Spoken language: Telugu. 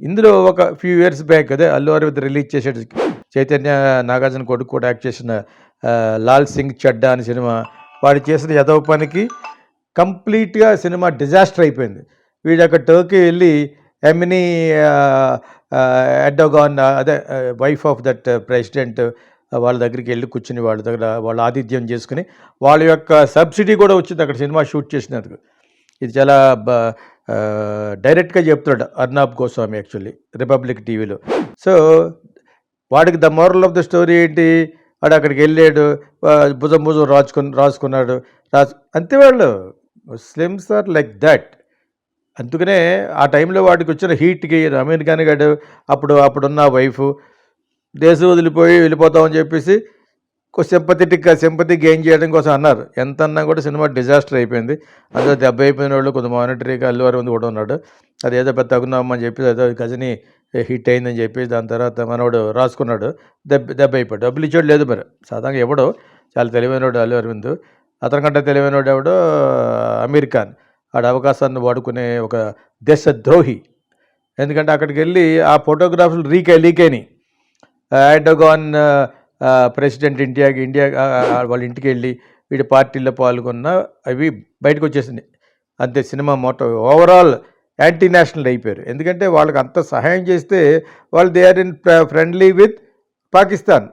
ఇందులో ఒక ఫ్యూ ఇయర్స్ బ్యాక్ అదే అల్లు అరవింద్ రిలీజ్ చేసాడు చైతన్య నాగార్జున కొడుకు కూడా యాక్ట్ చేసిన లాల్ సింగ్ చడ్డా అనే సినిమా. వాడు చేసిన యదవ పనికి కంప్లీట్గా సినిమా డిజాస్టర్ అయిపోయింది. వీడు అక్కడ టర్కీ వెళ్ళి ఎమినీ ఎడ్డోగాన్ అదే వైఫ్ ఆఫ్ దట్ ప్రెసిడెంట్ వాళ్ళ దగ్గరికి వెళ్ళి కూర్చుని వాళ్ళ దగ్గర వాళ్ళ ఆతిథ్యం చేసుకుని వాళ్ళ యొక్క సబ్సిడీ కూడా వచ్చింది. అక్కడ సినిమా షూట్ చేసినందుకు. ఇది చాలా బ- డైరెక్ట్గా చెప్తున్నాడు అర్నాబ్ గోస్వామి యాక్చువల్లీ రిపబ్లిక్ టీవీలో. సో వాడికి the moral of the story ఏంటి? వాడు అక్కడికి వెళ్ళాడు భుజం భుజం రాసుకుని రాసుకున్నాడు రాసు అంతే వాళ్ళు. Muslims are like that. అందుకనే ఆ టైంలో వాడికి వచ్చిన హీట్కి అమీర్ ఖాన్ గారు అప్పుడు అప్పుడున్న వైఫ్ దేశం వదిలిపోయి వెళ్ళిపోతామని చెప్పేసి సింపథెటిక్గా సింపతి గెయిన్ చేయడం కోసం అన్నారు. ఎంత అన్నా కూడా సినిమా డిజాస్టర్ అయిపోయింది. అందులో దెబ్బ అయిపోయిన వాళ్ళు కొంత మానిటరీగా అల్లు అరవింద్ కూడా ఉన్నాడు. అది ఏదో పెద్ద తగున్నామని చెప్పి ఏదో గజని హిట్ అయిందని చెప్పి దాని తర్వాత మనవాడు రాసుకున్నాడు. దెబ్బ దెబ్బ అయిపోయాడు. డబ్బులు ఇచ్చాడు లేదు మరి. సాధారణంగా ఎవడో చాలా తెలివైనవాడు అల్లు అరవింద్ తెలివైన తెలివైనవాడు ఎవడో అమీర్ ఖాన్. ఆడ అవకాశాన్ని వాడుకునే ఒక దేశద్రోహి. ఎందుకంటే అక్కడికి వెళ్ళి ఆ ఫోటోగ్రాఫ్లు రీక్ లీక్ అయినాయి. ఎర్డోగాన్ ప్రెసిడెంట్ ఇండియాకి ఇండియా వాళ్ళ ఇంటికి వెళ్ళి వీడి పార్టీల్లో పాల్గొన్న అవి బయటకు వచ్చేసినాయి అంతే cinema motto overall anti national అయిపోయారు. ఎందుకంటే వాళ్ళకి అంత సహాయం చేస్తే వాళ్ళు they are in friendly with Pakistan